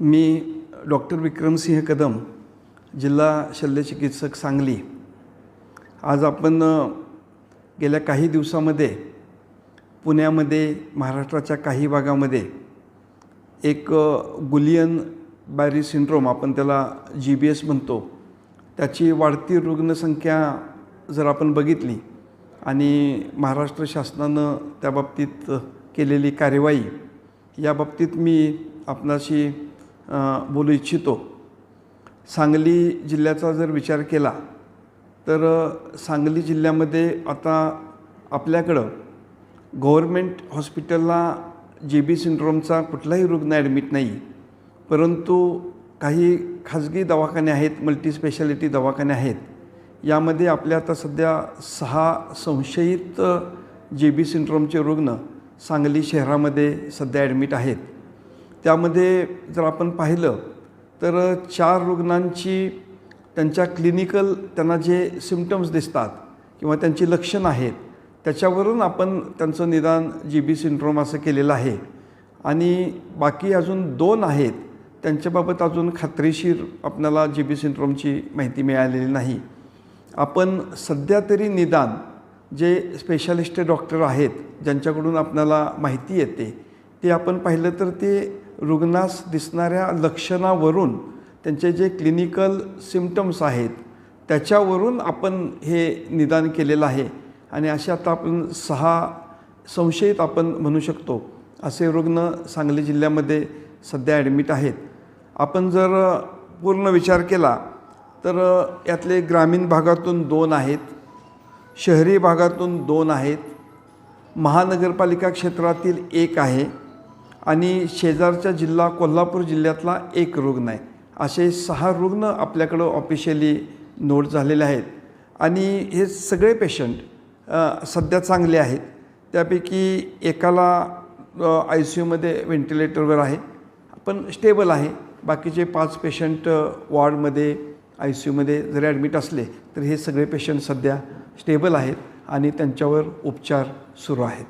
मी doctor Vikramsingh Kadam जिल्हा शल्यचिकित्सक सांगली. आज आपण गेल्या काही दिवसामध्ये पुण्यामध्ये महाराष्ट्राच्या काही भागामध्ये एक गुलियन बॅरी सिंड्रोम आपण त्याला जी बी एस म्हणतो त्याची वाढती रुग्णसंख्या जर आपण बघितली आणि महाराष्ट्र शासनानं त्या बाबतीत केलेली कार्यवाही याबाबतीत मी आपणाशी बोलू इच्छितो. सांगली जिल्ह्याचा जर विचार केला तर सांगली जिल्ह्यामध्ये आता आपल्याकडं गव्हर्मेंट हॉस्पिटलला जे बी सिंड्रोमचा कुठलाही रुग्ण ॲडमिट नाही परंतु काही खाजगी दवाखाने आहेत मल्टीस्पेशालिटी दवाखाने आहेत यामध्ये आपल्या आता सध्या सहा संशयित जे बी सिंड्रोमचे रुग्ण सांगली शहरामध्ये सध्या ॲडमिट आहेत. त्यामध्ये जर आपण पाहिलं तर चार रुग्णांची त्यांच्या क्लिनिकल त्यांना जे सिमटम्स दिसतात किंवा त्यांची लक्षणं आहेत त्याच्यावरून आपण त्यांचं निदान जी बी सिंड्रोम असं केलेलं आहे. आणि बाकी अजून दोन आहेत त्यांच्याबाबत अजून खात्रीशीर आपल्याला जी बी सिंड्रोमची माहिती मिळालेली नाही. आपण सध्या तरी निदान जे स्पेशालिस्ट डॉक्टर आहेत ज्यांच्याकडून आपल्याला माहिती येते ते आपण पाहिलं तर ते रुग्णास दिसणाऱ्या लक्षणावरून त्यांचे जे क्लिनिकल सिमटम्स आहेत त्याच्यावरून आपण हे निदान केलेलं आहे. आणि असे आता आपण सहा संशयित आपण म्हणू शकतो. असे रुग्ण सांगली जिल्ह्यामध्ये सध्या ॲडमिट आहेत. आपण जर पूर्ण विचार केला तर यातले ग्रामीण भागातून दोन आहेत शहरी भागातून दोन आहेत महानगरपालिका क्षेत्रातील एक आहे. आणि शेजारच्या जिल्हा कोल्हापूर जिल्ह्यातला एक रुग्ण आहे. असे सहा रुग्ण आपल्याकडं ऑफिशियली नोट झालेले आहेत. आणि हे सगळे पेशंट सध्या चांगले आहेत. त्यापैकी एकाला आय सी यूमध्ये व्हेंटिलेटरवर आहे. पण स्टेबल आहे. बाकीचे पाच पेशंट वॉर्डमध्ये आय सी यूमध्ये जरी ॲडमिट असले तर हे सगळे पेशंट सध्या स्टेबल आहेत आणि त्यांच्यावर उपचार सुरू आहेत.